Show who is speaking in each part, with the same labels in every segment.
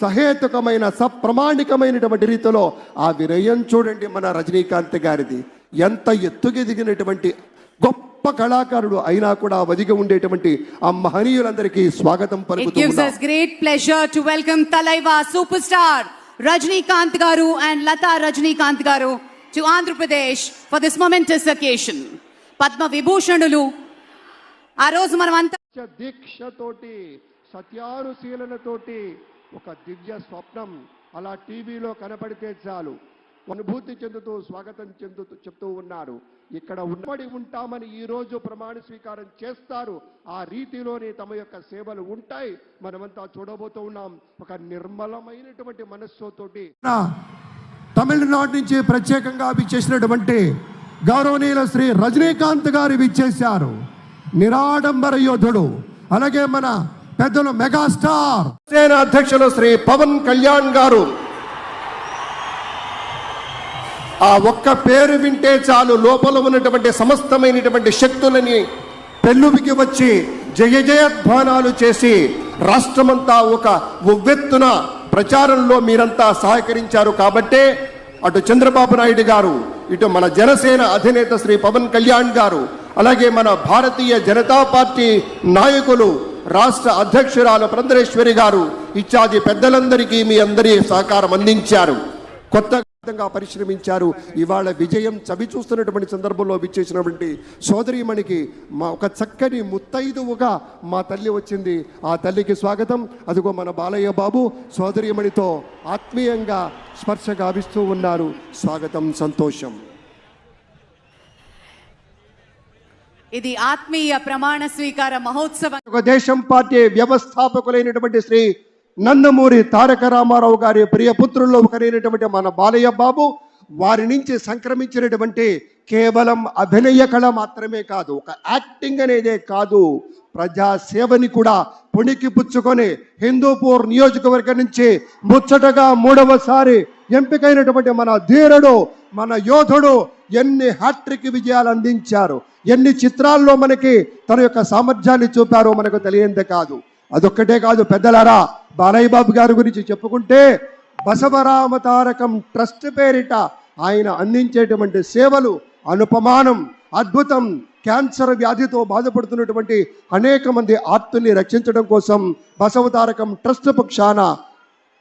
Speaker 1: సహేతుకమైన సప్రమాణికమైనటువంటి రీతిలో ఆ వినయం చూడండి మన రజనీకాంత్ గారిది ఎంత ఎత్తుకెదిగినటువంటి గొప్ప కళాకారుడు అయినా కూడా వదిగి ఉండేటువంటి ఆ మహనీయులందరికీ స్వాగతం
Speaker 2: It
Speaker 1: పలుకుతూ
Speaker 2: gives
Speaker 1: ఉన్నాం.
Speaker 2: us great pleasure to welcome Talaiva superstar Rajnikant Garu and Lata Rajnikant Garu to Andhra Pradesh for this momentous occasion. Padma విభూషణులు ఆ రోజు మనమంతా
Speaker 1: సత్య దీక్షతోటి సత్యానుశీలనతోటి ఒక దివ్య స్వప్నం అలా టీవీలో కనపడితే చాలు. అనుభూతి చెందుతూ స్వాగతం చెందుతూ చెప్తూ ఉన్నారు. ఇక్కడ ఉండబడి ఉంటామని ఈ రోజు ప్రమాణ స్వీకారం చేస్తారు. ఆ రీతిలోనే తమ యొక్క సేవలు ఉంటాయి. మనమంతా చూడబోతూ ఉన్నాం. ఒక నిర్మలమైనటువంటి మనస్సుతోటి. తమిళనాడు నుంచి ప్రత్యేకంగా చేసినటువంటి గౌరవనీయుల శ్రీ రజనీకాంత్ గారు విచ్చేశారు నిరాడంబర యోధుడు. అలాగే మన పెద్దలు మెగాస్టార్. సేన అధ్యక్షులు శ్రీ పవన్ కళ్యాణ్ గారు. ఆ ఒక్క పేరు వింటే చాలు లోపల ఉన్నటువంటి సమస్తమైనటువంటి శక్తులని పెళ్ళువికి వచ్చి జయ జయధ్వానాలు చేసి రాష్ట్రమంతా ఒక ఉవ్వెత్తున ప్రచారంలో మీరంతా సహకరించారు కాబట్టే అటు చంద్రబాబు నాయుడు గారు ఇటు మన జనసేన అధినేత శ్రీ పవన్ కళ్యాణ్ గారు అలాగే మన భారతీయ జనతా పార్టీ నాయకులు రాష్ట్ర అధ్యక్షురాలు పురంధరేశ్వరి గారు ఇత్యాది పెద్దలందరికీ మీ అందరి సహకారం అందించారు. కొత్త విధంగా పరిశ్రమించారు. ఇవాళ విజయం చవి చూస్తున్నటువంటి సందర్భంలో విచ్చేసినటువంటి సోదరిమణికి మా ఒక చక్కని ముత్తైదువుగా మా తల్లి వచ్చింది. ఆ తల్లికి స్వాగతం. అదిగో మన బాలయ్య బాబు సోదరిమణితో ఆత్మీయంగా స్పర్శ గావిస్తూ ఉన్నారు. స్వాగతం సంతోషం.
Speaker 2: ఇది ఆత్మీయ ప్రమాణ స్వీకార మహోత్సవం.
Speaker 1: ఒక దేశం పార్టీ వ్యవస్థాపకులైనటువంటి శ్రీ నందమూరి తారక రామారావు గారి ప్రియపుత్రుల్లో ఒకరైనటువంటి మన బాలయ్య బాబు వారి నుంచి సంక్రమించినటువంటి కేవలం అభినయ కళ మాత్రమే కాదు ఒక యాక్టింగ్ అనేదే కాదు. ప్రజా సేవని కూడా పుణికి పుచ్చుకొని హిందూపూర్ నియోజకవర్గం నుంచి ముచ్చటగా మూడవసారి ఎంపికైనటువంటి మన ధీరుడు మన యోధుడు ఎన్ని హ్యాట్రిక్ విజయాలు అందించారు ఎన్ని చిత్రాల్లో మనకి తన యొక్క సామర్థ్యాన్ని చూపారో మనకు తెలియందే కాదు. అదొక్కటే కాదు పెద్దలారా బాలయ్య బాబు గారి గురించి చెప్పుకుంటే బసవరామ తారకం ట్రస్ట్ పేరిట ఆయన అందించేటువంటి సేవలు అనుపమానం అద్భుతం క్యాన్సర్ వ్యాధితో బాధపడుతున్నటువంటి అనేక మంది ఆర్తుల్ని రక్షించడం కోసం బసవ తారకం ట్రస్ట్ పక్షాన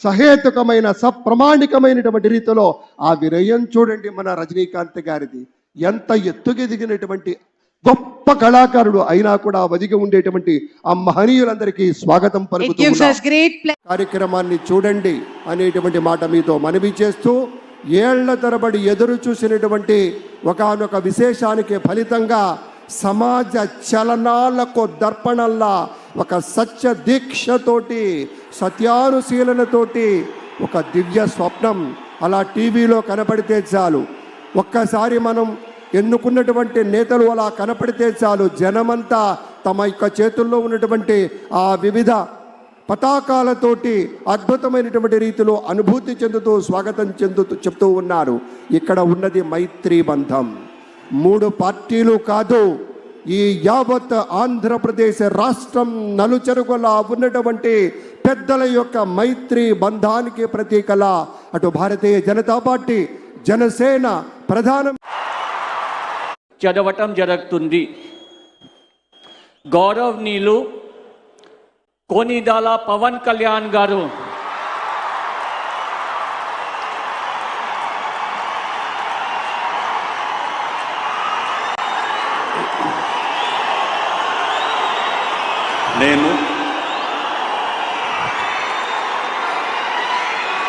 Speaker 1: సహేతుకమైన సప్రమాణికమైనటువంటి రీతిలో ఆ వినయం చూడండి మన రజనీకాంత్ గారిది ఎంత ఎత్తుకెదిగినటువంటి గొప్ప కళాకారుడు అయినా కూడా వదిగి ఉండేటువంటి ఆ మహనీయులందరికీ స్వాగతం పలుకుతూ. కార్యక్రమాన్ని చూడండి అనేటువంటి మాట మీతో మనవి చేస్తూ ఏళ్ళ తరబడి ఎదురు చూసినటువంటి ఒకానొక విశేషానికి ఫలితంగా సమాజ చలనాలకు దర్పణల్లా ఒక సత్య దీక్షతోటి సత్యానుశీలనతోటి ఒక దివ్య స్వప్నం అలా టీవీలో కనపడితే చాలు. ఒక్కసారి మనం ఎన్నుకున్నటువంటి నేతలు అలా కనపడితే చాలు. జనమంతా తమ యొక్క చేతుల్లో ఉన్నటువంటి ఆ వివిధ పతాకాలతోటి అద్భుతమైనటువంటి రీతిలో అనుభూతి చెందుతూ స్వాగతం చెందుతూ చెప్తూ ఉన్నారు. ఇక్కడ ఉన్నది మైత్రీ బంధం. మూడు పార్టీలు కాదు ఈ యావత్ ఆంధ్రప్రదేశ్ రాష్ట్రం నలుచెరుగులా ఉన్నటువంటి పెద్దల యొక్క మైత్రి బంధానికి ప్రతీకల. అటు భారతీయ జనతా పార్టీ జనసేన ప్రధాన
Speaker 3: చదవటం జరుగుతుంది. గౌరవ్ నీలు కోనిదాల పవన్ కళ్యాణ్ గారు